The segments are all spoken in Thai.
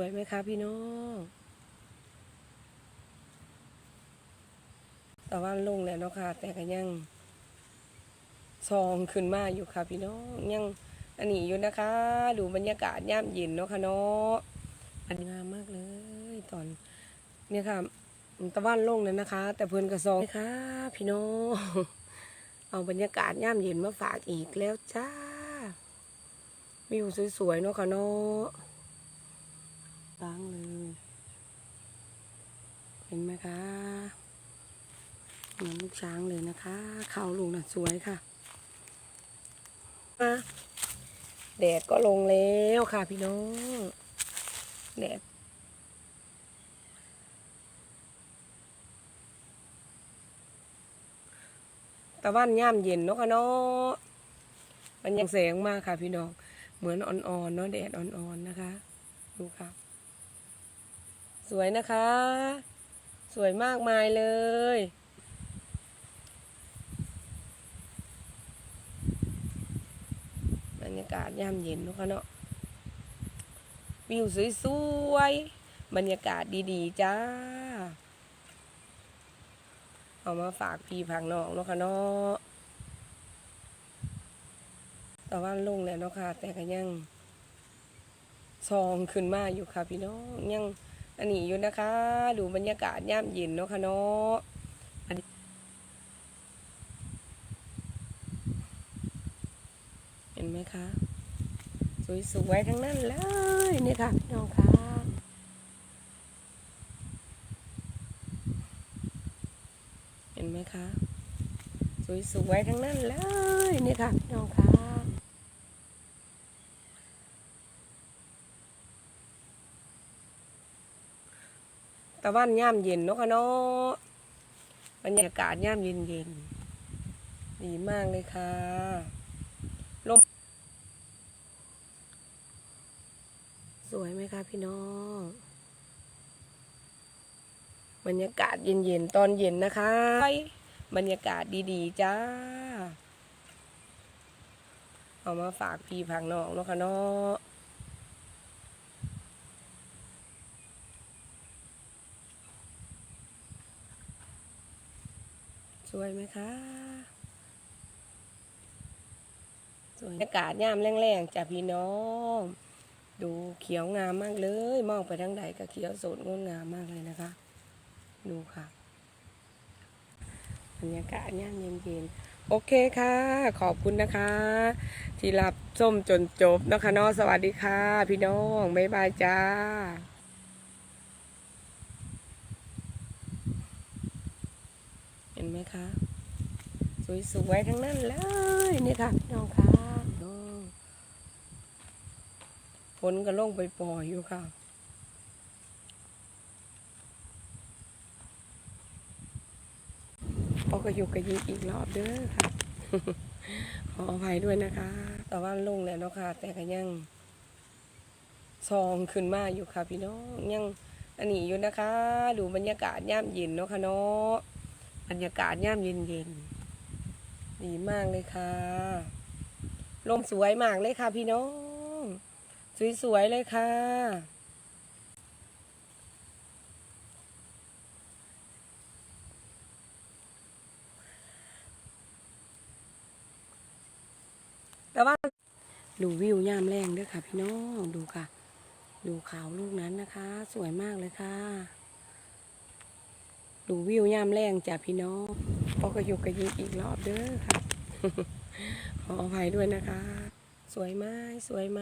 วยไหมคะพี่น้อง แต่ว่าลงแล้วเนาะค่ะ แต่ก็ยังซองขึ้นมาอยู่ค่ะพี่น้องยังอันนี้อยู่นะคะ ดูบรรยากาศย่ามเย็นเนาะค่ะเนาะอันงามมากเลย ตอน เนี่ยค่ะตะวันลงแล้วนะคะ แต่เพิ่นกระซองค่ะพี่น้องเอาบรรยากาศย่ามเย็นมาฝากอีกแล้วจ้าวิวสวยๆเนาะค่ะเนาะ ล้างเลย เห็นไหมคะเหมือนลูกช้างเลยนะคะเขาลุงน่ะสวยค่ะมาแดดก็ลงแล้วค่ะพี่น้องแดดตะวันย่ามเย็นเนาะค่ะเนาะมันยังแสงมากค่ะพี่น้อง เหมือนอ่อนๆเนาะแดดอ่อนๆนะคะ ดูค่ะ สวยนะคะ สวยมากมายเลย บรรยากาศยามเย็นนะคะเนาะ วิวสวยๆ บรรยากาศดีๆ จ้า เอามาฝากพี่พังน้องนะคะเนาะ แต่ว่าลงแล้วเนาะค่ะ แต่ก็ยังซองขึ้นมาอยู่ค่ะพี่น้องยัง อันนี้อยู่นะคะ ดูบรรยากาศย่ามเย็นเนาะค่ะเนาะอันนี้เห็นไหมคะ สวยๆทั้งนั้นเลยนี่ค่ะพี่น้องคะเห็นไหมคะ สวยๆทั้งนั้นเลยนี่ค่ะพี่น้องคะ ตะวันย่ามเย็นเนาะค่ะเนาะบรรยากาศย่ามเย็นเย็นดีมากเลยค่ะลมสวยไหมคะพี่น้องบรรยากาศเย็นๆตอนเย็นนะคะ บรรยากาศดีๆจ้า เอามาฝากพี่พังน้องเนาะค่ะเนาะ สวยไหมคะ สวยอากาศย่ามแรงๆจ้ะพี่น้อง ดูเขียวงามมากเลย มองไปทางใดก็เขียวสดงดงามมากเลยนะคะ ดูค่ะบรรยากาศย่ามเย็นๆ โอเคค่ะ ขอบคุณนะคะ ที่รับส้มจนจบนะคะนาสวัสดีค่ะ พี่น้อง บ๊ายบายจ้า เห็นไหมคะ สวยๆทั้งนั้นเลยนี่ค่ะพี่น้องค่ะน้องฝนก็ลงไปปล่อยอยู่ค่ะพอกระยุกกระยิกอีกรอบเด้อค่ะ ขออภัยด้วยนะคะ แต่ว่าลงแล้วเนาะค่ะ แต่ก็ยังซองขึ้นมาอยู่ค่ะพี่น้องยังอันนี้อยู่นะคะ ดูบรรยากาศย่ามเย็นเนาะค่ะเนาะ บรรยากาศย่ามเย็นๆดีมากเลยค่ะ ลมสวยมากเลยค่ะพี่น้อง สวยๆเลยค่ะแต่ว่าดูวิวย่ามแรงด้วยค่ะ พี่น้อง ดูค่ะ ดูขาวลูกนั้นนะคะ สวยมากเลยค่ะ ดูวิวยามแรงจ้ะพี่น้องพอกระยุกกระยิกอีกรอบเด้อค่ะ ขออภัยด้วยนะคะ สวยไหมสวยไหม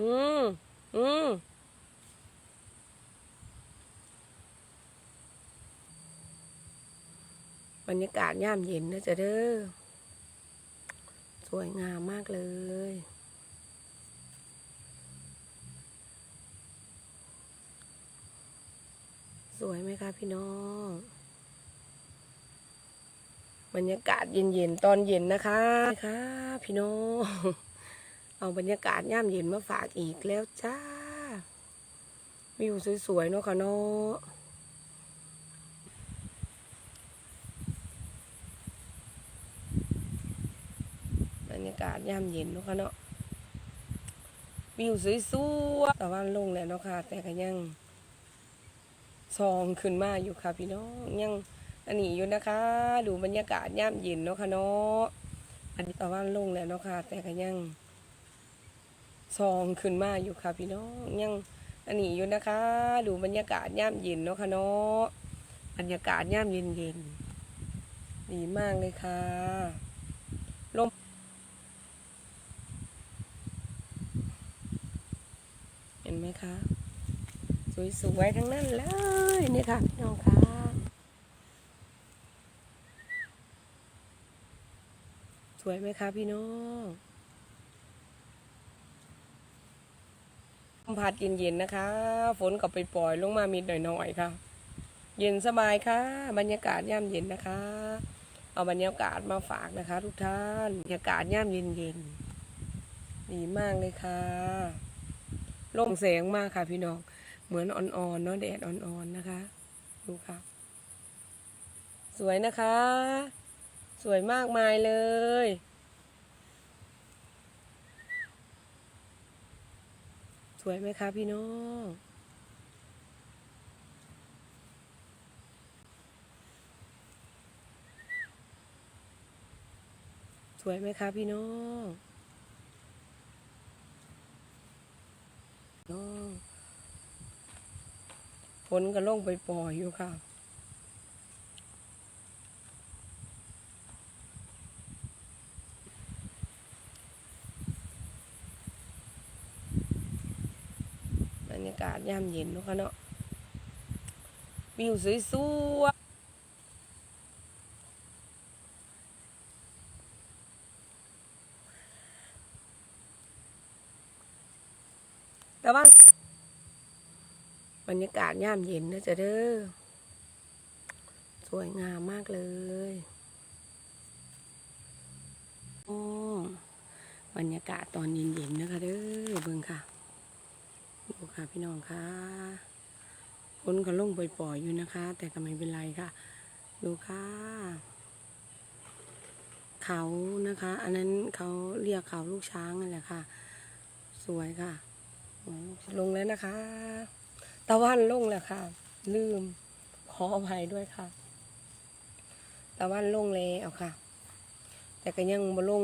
อืมอืมบรรยากาศย่ามเย็นนะจ๊ะเด้อ สวยงามมากเลย วยไหมคะพี่น้อง บรรยากาศเย็นๆ ตอนเย็นนะคะค่ะพี่น้อง เอาบรรยากาศย่ามเย็นมาฝากอีกแล้วจ้า วิวสวยๆเนาะค่ะเนาะบรรยากาศย่ามเย็นเนาะค่ะเนาะวิวสวยๆแต่ว่าลงแล้วเนาะค่ะ แต่ก็ยัง ซองขึ้นมาอยู่ค่ะพี่น้องยังอันนี้อยู่นะคะ ดูบรรยากาศย่ามเย็นเนาะค่ะเนาะอันนี้ต่ว่าลงแล้วเนาะค่ะ แต่ก็ยังซองขึ้นมาอยู่ค่ะพี่น้องยังอันนี้อยู่นะคะ ดูบรรยากาศย่ามเย็นเนาะค่ะเนาะบรรยากาศย่ามเย็นเย็นดีมากเลยค่ะลมเห็นไหมคะ สวยๆทั้งนั้นเลยนี่ค่ะพี่น้องค่ะสวยไหมคะพี่น้องลมพัดเย็นๆนะคะ ฝนก็ไปปล่อยลงมามีหน่อยๆค่ะ เย็นสบายค่ะ บรรยากาศย่มเย็นนะคะ เอาบรรยากาศมาฝากนะคะ ทุกท่านบรรยากาศย่มเย็นๆดีมากเลยค่ะ ลงแสงมากค่ะพี่น้อง เหมือนอ่อนๆเนาะแดดอ่อนๆนะคะ ดูค่ะ สวยนะคะ สวยมากมายเลยสวยไหมคะพี่น้อง สวยไหมคะพี่น้องน้องฝ นก็ลงไปปล่อยอยู่ค่ะ บรรยากาศย่มเย็นเนาะค่ะเนาะวิวสวยๆแต่ว่า บรรยากาศย่ามเย็นนะจ๊ะเด้อ สวยงามมากเลย โอ้ บรรยากาศตอนเย็นๆนะคะเด้อเบิ่งค่ะ ดูค่ะพี่น้องค่ะฝนก็ลงปล่อยๆอยู่นะคะ แต่ก็ไม่เป็นไรค่ะ ดูค่ะ เขานะคะ อันนั้นเขาเรียกเขาลูกช้างนั่นแหละค่ะ สวยค่ะ ลงแล้วนะคะ ตะวันลงแล้วค่ะ ลืม ขออภัยด้วยค่ะ ตะวันลงแล้วค่ะ แต่ก็ยังบ่ลง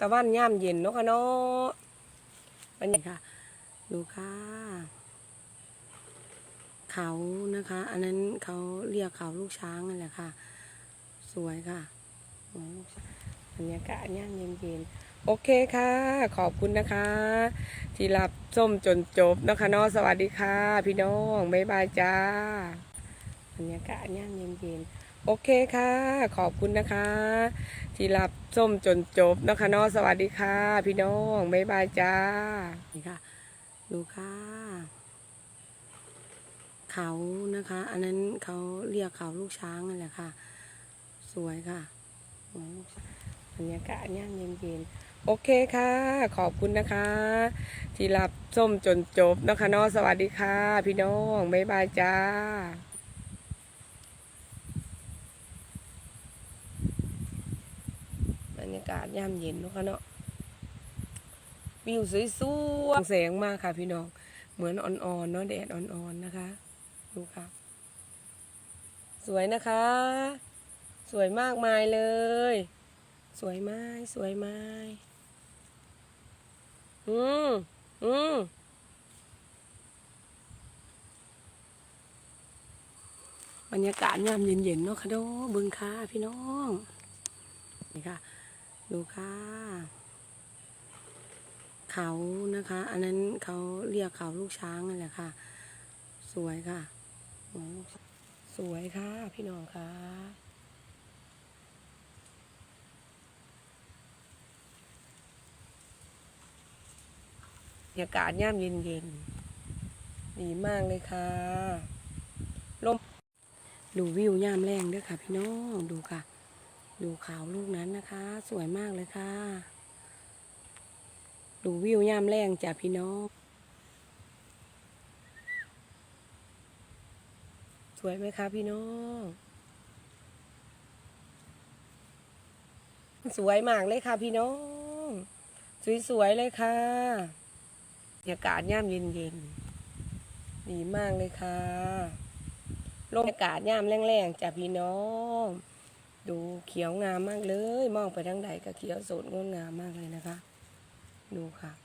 ตะวันย่ามเย็นเนาะค่ะเนาะบรรยากาศดูค่ะ เขานะคะ อันนั้นเขาเรียกเขาลูกช้างนั่นแหละค่ะ สวยค่ะโอ้ บรรยากาศย่ามเย็นๆ โอเคค่ะ ขอบคุณนะคะ ที่รับส้มจนจบนะคะเนาะสวัสดีค่ะ พี่น้องบ๊ายบายจ้า บรรยากาศย่ามเย็นๆ โอเคค่ะ ขอบคุณนะคะ ที่รับส้มจนจบนะคะเนาะสวัสดีค่ะ พี่น้องบ๊ายบายจ้า นี่ค่ะ ดูค่ะ เขานะคะ อันนั้นเขาเรียกเขาลูกช้างนั่นแหละค่ะ สวยค่ะโอ้ บรรยากาศย่ามเย็นๆโอเคค่ะ ขอบคุณนะคะ ที่รับส้มจนจบนะคะเนาะสวัสดีค่ะ พี่น้องบ๊ายบายจ้าบรรยากาศย่มเย็นนะคะเนาะวิวสวยๆแสงมากค่ะ พี่น้องเหมือนอ่อนๆเนาะแดดอ่อนๆนะคะ ดูค่ะ สวยนะคะ สวยมากมายเลย สวยไหมสวยไหมอืมอืมบรรยากาศยามเย็นๆเนาะค่ะด้อเบิ่งค่ะพี่น้องนี่ค่ะ ดูค่ะ เขานะคะ อันนั้นเขาเรียกเขาลูกช้างนั่นแหละค่ะ สวยค่ะ สวยค่ะ พี่น้องค่ะ รรยากาศย่ามเย็นๆดีมากเลยค่ะลมดูวิวย่ามแรงด้วยค่ะ พี่น้องดูค่ะ ดูขาวลูกนั้นนะคะ สวยมากเลยค่ะ ดูวิวย่ามแรงจ้ะพี่น้อง สวยไหมคะพี่น้องสวยมากเลยค่ะพี่น้อง สวยๆเลยค่ะ รยากาศย่ามเย็นๆดีมากเลยค่ะลมอากาศย่ามแรงๆจ้ะพี่น้อง ดูเขียวงามมากเลย มองไปทางใดก็เขียวสดงดงามมากเลยนะคะ ดูค่ะ